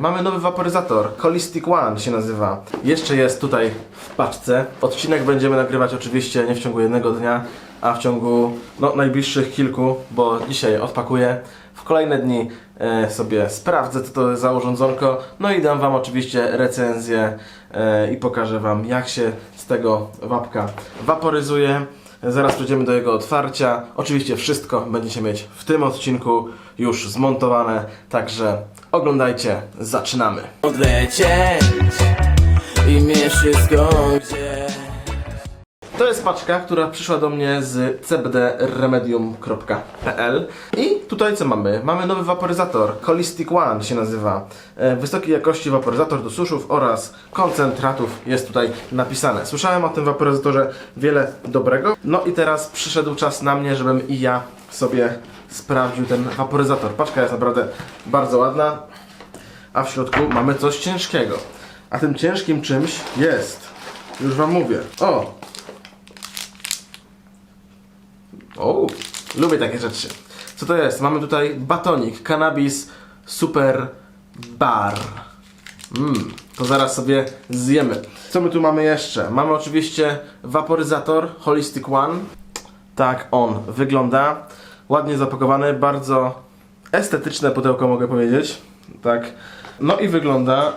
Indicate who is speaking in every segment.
Speaker 1: Mamy nowy waporyzator, Holistic One się nazywa. Jeszcze jest tutaj w paczce. Odcinek będziemy nagrywać oczywiście nie w ciągu jednego dnia, a w ciągu no, najbliższych kilku, bo dzisiaj odpakuję. W kolejne dni e, sobie sprawdzę, co to za urządzonko. No i dam Wam oczywiście recenzję e, i pokażę Wam, jak się z tego wapka waporyzuje. Zaraz przejdziemy do jego otwarcia. Oczywiście wszystko będziecie mieć w tym odcinku już zmontowane, także oglądajcie, zaczynamy.
Speaker 2: odlecieć i mnie wszystko gdzie
Speaker 1: To jest paczka, która przyszła do mnie z cbdremedium.pl i tutaj co mamy? Mamy nowy waporyzator, Holistic One się nazywa. E, Wysokiej jakości waporyzator do suszów oraz koncentratów jest tutaj napisane. Słyszałem o tym waporyzatorze wiele dobrego. No i teraz przyszedł czas na mnie, żebym i ja sobie sprawdził ten waporyzator. Paczka jest naprawdę bardzo ładna, a w środku mamy coś ciężkiego. A tym ciężkim czymś jest, już Wam mówię. O, o, lubię takie rzeczy. Co to jest? Mamy tutaj batonik, cannabis super bar. Mmm, to zaraz sobie zjemy. Co my tu mamy jeszcze? Mamy oczywiście waporyzator Holistic One. Tak on wygląda. Ładnie zapakowany, bardzo estetyczne pudełko mogę powiedzieć. Tak. No i wygląda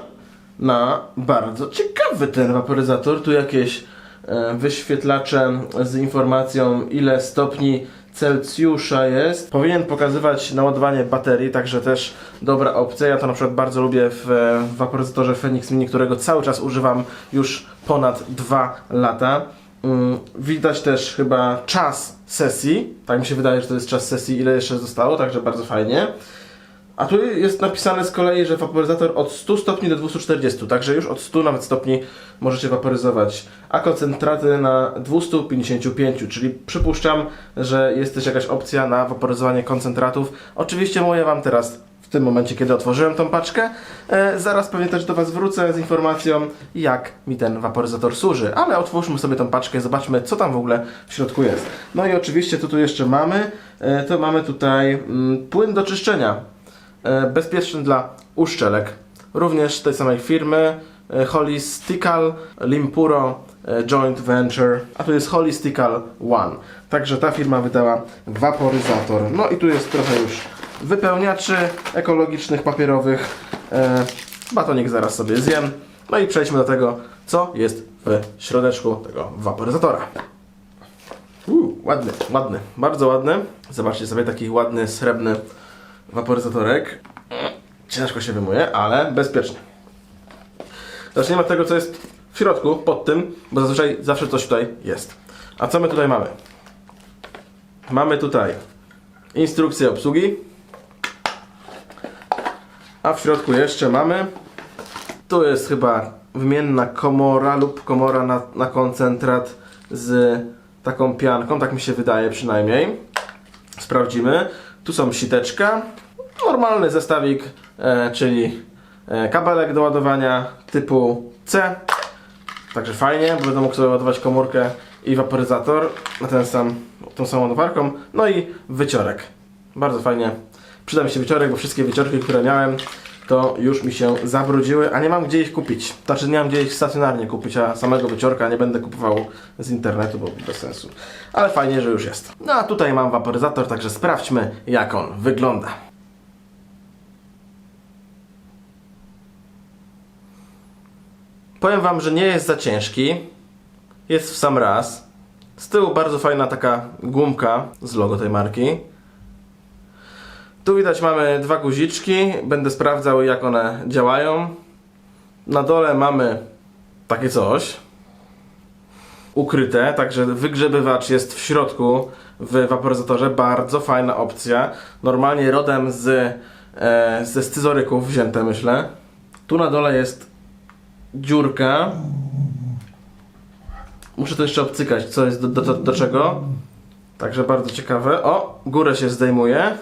Speaker 1: na bardzo ciekawy ten waporyzator. Tu jakieś e, wyświetlacze z informacją ile stopni Celsjusza jest. Powinien pokazywać naładowanie baterii, także też dobra opcja. Ja to na przykład bardzo lubię w, e, w waporyzatorze Phoenix Mini, którego cały czas używam już ponad 2 lata. Mm, Widać też chyba czas sesji. Tak mi się wydaje, że to jest czas sesji, ile jeszcze zostało, także bardzo fajnie. A tu jest napisane z kolei, że waporyzator od 100 stopni do 240, także już od 100 nawet stopni możecie waporyzować. A koncentraty na 255, czyli przypuszczam, że jest też jakaś opcja na waporyzowanie koncentratów. Oczywiście mówię Wam teraz w tym momencie, kiedy otworzyłem tą paczkę. E, zaraz pewnie też do Was wrócę z informacją, jak mi ten waporyzator służy. Ale otwórzmy sobie tą paczkę zobaczmy, co tam w ogóle w środku jest. No i oczywiście, co tu jeszcze mamy? E, to mamy tutaj mm, płyn do czyszczenia e, bezpieczny dla uszczelek. Również tej samej firmy e, Holistical Limpuro Joint Venture, a tu jest Holistical One. Także ta firma wydała waporyzator. No i tu jest trochę już wypełniaczy ekologicznych, papierowych. E, batonik zaraz sobie zjem. No i przejdźmy do tego, co jest w środeczku tego waporyzatora. Uuu, ładny, ładny, bardzo ładny. Zobaczcie sobie taki ładny, srebrny waporyzatorek. Ciężko się wymuje, ale bezpiecznie. Zaczniemy od tego, co jest w środku, pod tym, bo zazwyczaj zawsze coś tutaj jest. A co my tutaj mamy? Mamy tutaj instrukcję obsługi. A w środku jeszcze mamy. Tu jest chyba wymienna komora lub komora na, na koncentrat z taką pianką, tak mi się wydaje przynajmniej. Sprawdzimy. Tu są siteczka. Normalny zestawik, e, czyli e, kabelek do ładowania typu C. Także fajnie, bo będę mógł sobie ładować komórkę i waporyzator na ten sam, tą samą ładowarką. No i wyciorek. Bardzo fajnie. Przyda mi się wyciorek, bo wszystkie wyciorki, które miałem, to już mi się zabrudziły, a nie mam gdzie ich kupić. Znaczy nie mam gdzie ich stacjonarnie kupić, a samego wyciorka nie będę kupował z internetu, bo bez sensu. Ale fajnie, że już jest. No a tutaj mam waporyzator, także sprawdźmy jak on wygląda. Powiem Wam, że nie jest za ciężki. Jest w sam raz. Z tyłu bardzo fajna taka gumka z logo tej marki. Tu widać mamy dwa guziczki. Będę sprawdzał jak one działają. Na dole mamy takie coś. Ukryte, także wygrzebywacz jest w środku w waporyzatorze. Bardzo fajna opcja. Normalnie rodem z, e, ze scyzoryków wzięte myślę. Tu na dole jest dziurka. Muszę to jeszcze obcykać, co jest do, do, do, czego. Także bardzo ciekawe. O, górę się zdejmuje.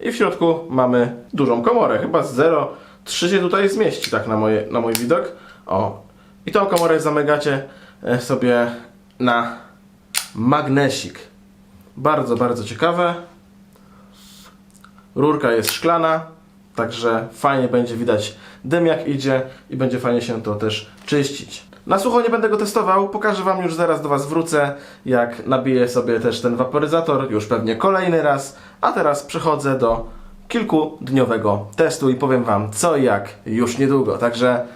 Speaker 1: I w środku mamy dużą komorę. Chyba z 0,3 się tutaj zmieści, tak na, moje, na mój widok. O, i tą komorę zamygacie e, sobie na magnesik. Bardzo, bardzo ciekawe. Rurka jest szklana. Także fajnie będzie widać dym jak idzie i będzie fajnie się to też czyścić. Na sucho nie będę go testował, pokażę Wam już zaraz do Was wrócę, jak nabiję sobie też ten waporyzator, już pewnie kolejny raz, a teraz przechodzę do kilkudniowego testu i powiem Wam co i jak już niedługo. Także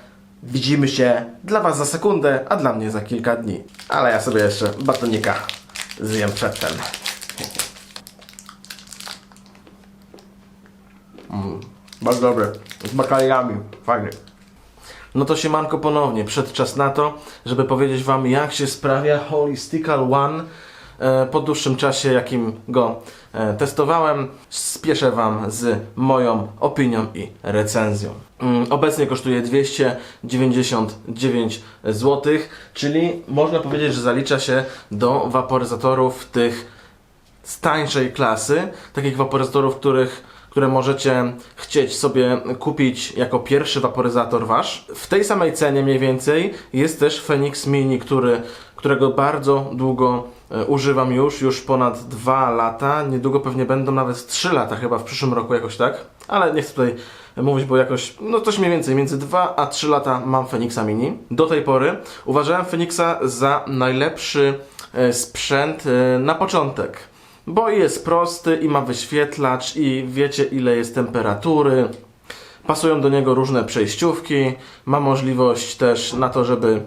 Speaker 1: widzimy się dla Was za sekundę, a dla mnie za kilka dni. Ale ja sobie jeszcze batonika zjem przedtem. Mm, bardzo dobry. Z bakaliami. Fajnie. No to siemanko ponownie. Przed czas na to, żeby powiedzieć Wam, jak się sprawia Holistical One e, po dłuższym czasie, jakim go e, testowałem. Spieszę Wam z moją opinią i recenzją. Mm, Obecnie kosztuje 299 zł, czyli można powiedzieć, że zalicza się do waporyzatorów tych z tańszej klasy, takich waporyzatorów, których, które możecie chcieć sobie kupić jako pierwszy waporyzator wasz. W tej samej cenie mniej więcej jest też Phoenix Mini, który, którego bardzo długo e, używam już, już ponad 2 lata, niedługo pewnie będą nawet 3 lata chyba w przyszłym roku jakoś tak, ale nie chcę tutaj mówić, bo jakoś, no coś mniej więcej, między 2 a 3 lata mam Phoenixa Mini. Do tej pory uważałem Phoenixa za najlepszy e, sprzęt e, na początek. Bo jest prosty i ma wyświetlacz i wiecie ile jest temperatury. Pasują do niego różne przejściówki. Ma możliwość też na to, żeby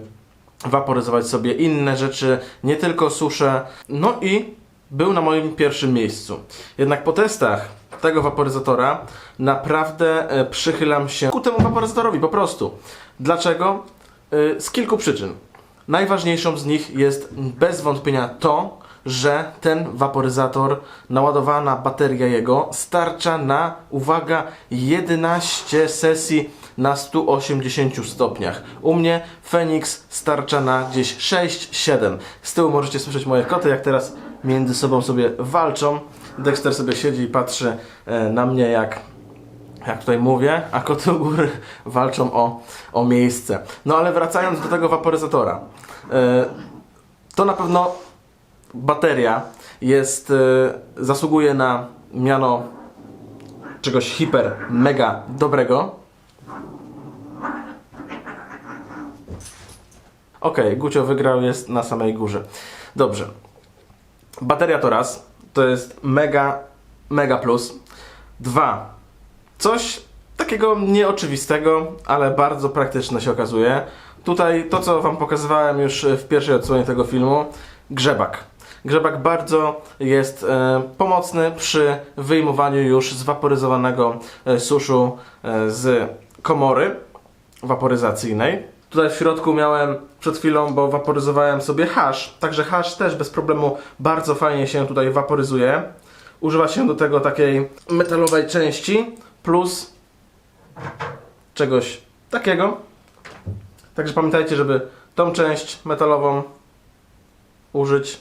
Speaker 1: waporyzować sobie inne rzeczy, nie tylko susze. No i był na moim pierwszym miejscu. Jednak po testach tego waporyzatora naprawdę e, przychylam się ku temu waporyzatorowi po prostu. Dlaczego? E, Z kilku przyczyn. Najważniejszą z nich jest bez wątpienia to, że ten waporyzator, naładowana bateria jego starcza na, uwaga, 11 sesji na 180 stopniach. U mnie Phoenix starcza na gdzieś 6-7. Z tyłu możecie słyszeć moje koty, jak teraz między sobą sobie walczą. Dexter sobie siedzi i patrzy e, na mnie, jak jak tutaj mówię, a koty u góry walczą o, o miejsce. No ale wracając do tego waporyzatora. E, to na pewno bateria jest, e, zasługuje na miano czegoś hiper, mega dobrego. Okej, Gucio wygrał, jest na samej górze. Dobrze. Bateria to raz, to jest mega, mega plus. Dwa, coś takiego nieoczywistego, ale bardzo praktyczne się okazuje. Tutaj to, co Wam pokazywałem już w pierwszej odsłonie tego filmu, grzebak. Grzebak bardzo jest e, pomocny przy wyjmowaniu już zwaporyzowanego e, suszu e, z komory waporyzacyjnej. Tutaj w środku miałem przed chwilą, bo waporyzowałem sobie hash, także hash też bez problemu bardzo fajnie się tutaj waporyzuje. Używa się do tego takiej metalowej części plus czegoś takiego. Także pamiętajcie, żeby tą część metalową użyć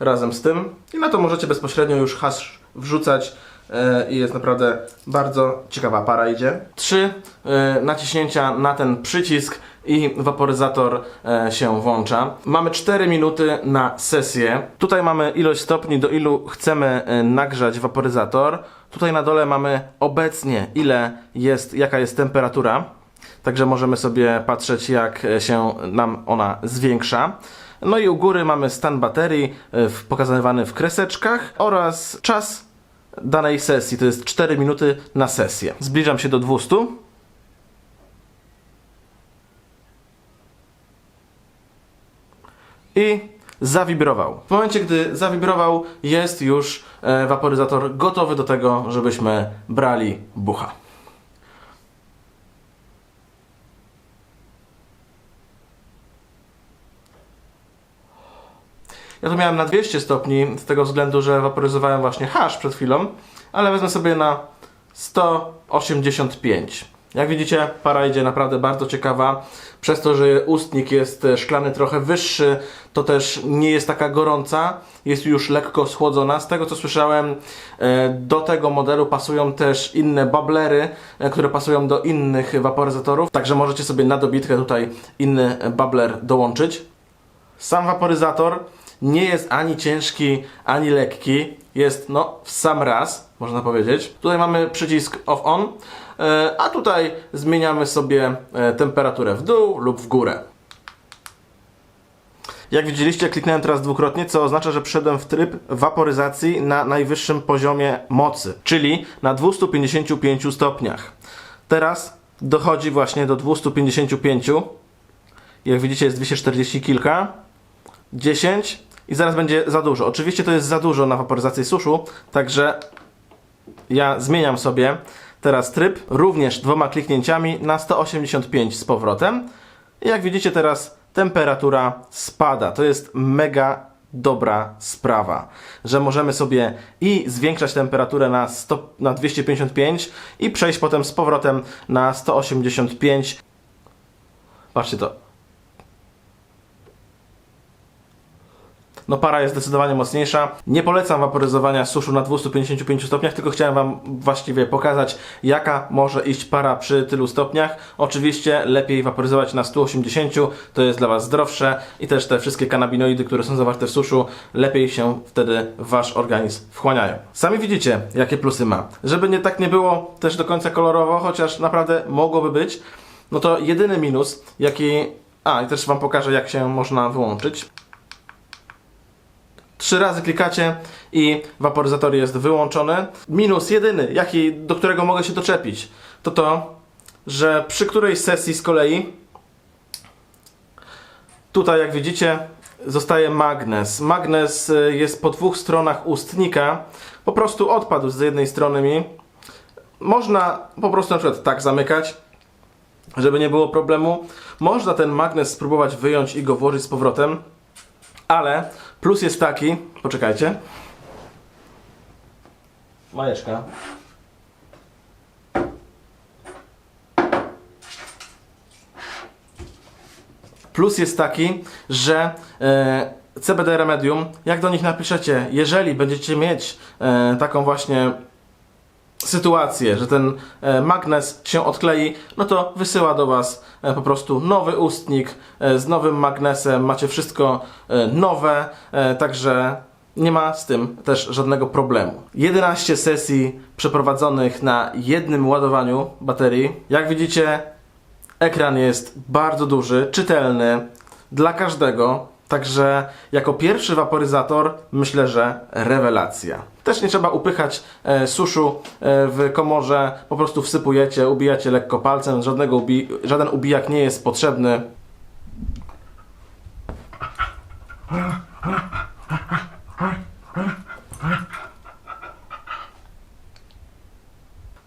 Speaker 1: razem z tym. I na to możecie bezpośrednio już hash wrzucać e, i jest naprawdę bardzo ciekawa para idzie. Trzy e, naciśnięcia na ten przycisk i waporyzator e, się włącza. Mamy 4 minuty na sesję. Tutaj mamy ilość stopni, do ilu chcemy nagrzać waporyzator. Tutaj na dole mamy obecnie ile jest, jaka jest temperatura. Także możemy sobie patrzeć, jak się nam ona zwiększa. No i u góry mamy stan baterii e, pokazywany w kreseczkach oraz czas danej sesji. To jest 4 minuty na sesję. Zbliżam się do 200. I zawibrował. W momencie, gdy zawibrował, jest już e, waporyzator gotowy do tego, żebyśmy brali bucha. Ja to miałem na 200 stopni, z tego względu, że waporyzowałem właśnie hash przed chwilą, ale wezmę sobie na 185. Jak widzicie, para idzie naprawdę bardzo ciekawa. Przez to, że ustnik jest e, szklany trochę wyższy, to też nie jest taka gorąca, jest już lekko schłodzona. Z tego co słyszałem, e, do tego modelu pasują też inne bablery, e, które pasują do innych waporyzatorów. Także możecie sobie na dobitkę tutaj inny babler dołączyć. Sam waporyzator nie jest ani ciężki, ani lekki. jest no w sam raz, można powiedzieć. Tutaj mamy przycisk off on, e, a tutaj zmieniamy sobie e, temperaturę w dół lub w górę. Jak widzieliście, kliknąłem teraz dwukrotnie, co oznacza, że przyszedłem w tryb waporyzacji na najwyższym poziomie mocy, czyli na 255 stopniach. Teraz dochodzi właśnie do 255. Jak widzicie, jest 240 kilka, 10 i zaraz będzie za dużo. Oczywiście to jest za dużo na waporyzację suszu, także ja zmieniam sobie teraz tryb, również dwoma kliknięciami na 185 z powrotem. I jak widzicie teraz temperatura spada. To jest mega dobra sprawa, że możemy sobie i zwiększać temperaturę na, 100, na 255 i przejść potem z powrotem na 185. Patrzcie to. No para jest zdecydowanie mocniejsza. Nie polecam waporyzowania suszu na 255 stopniach, tylko chciałem Wam właściwie pokazać, jaka może iść para przy tylu stopniach. Oczywiście lepiej waporyzować na 180, to jest dla Was zdrowsze i też te wszystkie kanabinoidy, które są zawarte w suszu, lepiej się wtedy w Wasz organizm wchłaniają. Sami widzicie, jakie plusy ma. Żeby nie tak nie było też do końca kolorowo, chociaż naprawdę mogłoby być, no to jedyny minus, jaki... A, i też Wam pokażę, jak się można wyłączyć. Trzy razy klikacie i waporyzator jest wyłączony. Minus jedyny, jaki, do którego mogę się doczepić, to to, że przy którejś sesji z kolei tutaj jak widzicie zostaje magnes. Magnes y, jest po dwóch stronach ustnika. Po prostu odpadł z jednej strony mi. Można po prostu na przykład tak zamykać, żeby nie było problemu. Można ten magnes spróbować wyjąć i go włożyć z powrotem. Ale plus jest taki, poczekajcie. Majeczka. Plus jest taki, że e, CBD Remedium, jak do nich napiszecie, jeżeli będziecie mieć e, taką właśnie sytuację, że ten e, magnes się odklei, no to wysyła do Was e, po prostu nowy ustnik e, z nowym magnesem. Macie wszystko nowe, także nie ma z tym też żadnego problemu. 11 sesji przeprowadzonych na jednym ładowaniu baterii. Jak widzicie, ekran jest bardzo duży, czytelny dla każdego. Także jako pierwszy waporyzator myślę, że rewelacja. Też nie trzeba upychać e, suszu e, w komorze, po prostu wsypujecie, ubijacie lekko palcem, żadnego ubi żaden ubijak nie jest potrzebny.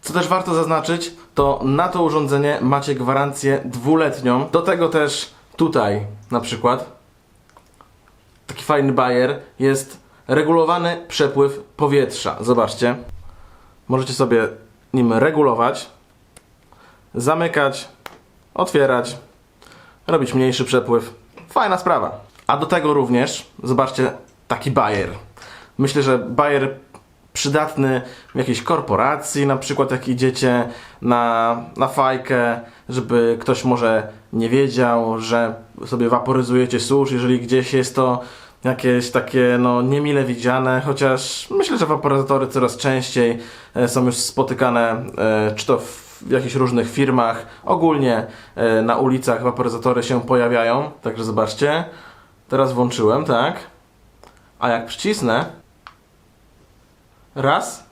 Speaker 1: Co też warto zaznaczyć, to na to urządzenie macie gwarancję dwuletnią. Do tego też tutaj na przykład taki fajny bajer jest regulowany przepływ powietrza. Zobaczcie. Możecie sobie nim regulować, zamykać, otwierać, robić mniejszy przepływ. Fajna sprawa. A do tego również, zobaczcie, taki bajer. Myślę, że bajer przydatny w jakiejś korporacji, na przykład jak idziecie na, na fajkę, żeby ktoś może nie wiedział, że sobie waporyzujecie susz, jeżeli gdzieś jest to jakieś takie no niemile widziane, chociaż myślę, że waporyzatory coraz częściej e, są już spotykane, e, czy to w jakichś różnych firmach, ogólnie e, na ulicach waporyzatory się pojawiają, także zobaczcie, teraz włączyłem, tak, a jak przycisnę, raz,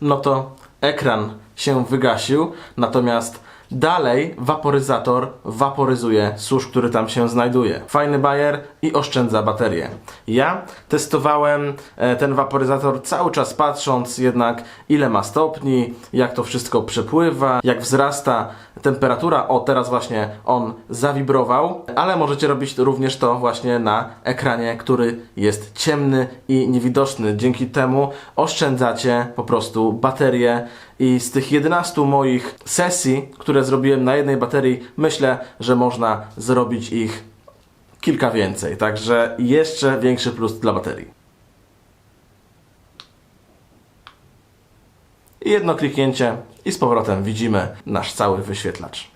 Speaker 1: no to ekran się wygasił, natomiast dalej waporyzator waporyzuje susz, który tam się znajduje. Fajny bajer i oszczędza baterię. Ja testowałem e, ten waporyzator cały czas patrząc jednak ile ma stopni, jak to wszystko przepływa, jak wzrasta temperatura. O, teraz właśnie on zawibrował, ale możecie robić również to właśnie na ekranie, który jest ciemny i niewidoczny. Dzięki temu oszczędzacie po prostu baterię i z tych 11 moich sesji, które zrobiłem na jednej baterii, myślę, że można zrobić ich kilka więcej. Także jeszcze większy plus dla baterii. I jedno kliknięcie i z powrotem widzimy nasz cały wyświetlacz.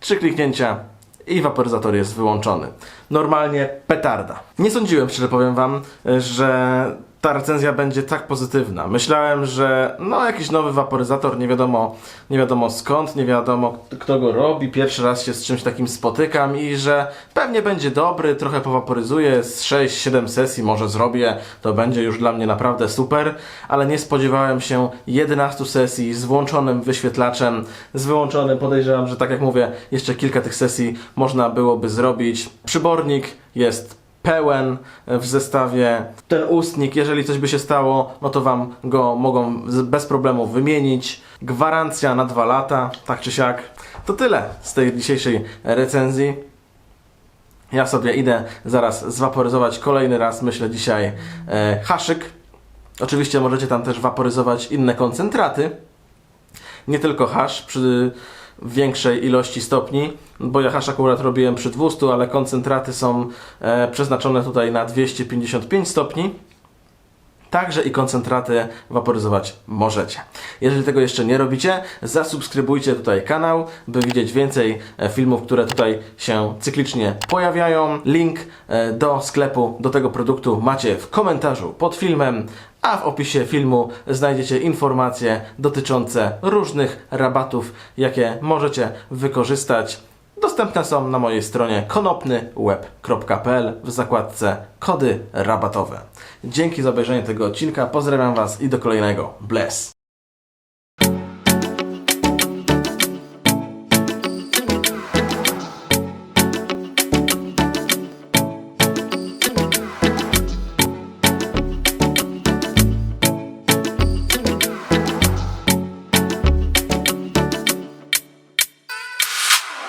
Speaker 1: Trzy kliknięcia i waporyzator jest wyłączony. Normalnie petarda. Nie sądziłem, szczerze powiem Wam, że ta recenzja będzie tak pozytywna. Myślałem, że no jakiś nowy waporyzator, nie wiadomo, nie wiadomo skąd, nie wiadomo kto go robi, pierwszy raz się z czymś takim spotykam i że pewnie będzie dobry, trochę powaporyzuję, z 6-7 sesji może zrobię, to będzie już dla mnie naprawdę super, ale nie spodziewałem się 11 sesji z włączonym wyświetlaczem, z wyłączonym, podejrzewam, że tak jak mówię, jeszcze kilka tych sesji można byłoby zrobić. Przybornik jest pełen w zestawie. Ten ustnik, jeżeli coś by się stało, no to Wam go mogą bez problemu wymienić. Gwarancja na dwa lata, tak czy siak. To tyle z tej dzisiejszej recenzji. Ja sobie idę zaraz zwaporyzować kolejny raz, myślę dzisiaj, e, haszyk. Oczywiście możecie tam też waporyzować inne koncentraty. Nie tylko hasz przy większej ilości stopni, bo ja hasz akurat robiłem przy 200, ale koncentraty są e, przeznaczone tutaj na 255 stopni. Także i koncentraty waporyzować możecie. Jeżeli tego jeszcze nie robicie, zasubskrybujcie tutaj kanał, by widzieć więcej e, filmów, które tutaj się cyklicznie pojawiają. Link e, do sklepu, do tego produktu macie w komentarzu pod filmem, a w opisie filmu znajdziecie informacje dotyczące różnych rabatów, jakie możecie wykorzystać. Dostępne są na mojej stronie konopnyweb.pl w zakładce kody rabatowe. Dzięki za obejrzenie tego odcinka, pozdrawiam Was i do kolejnego. Bless!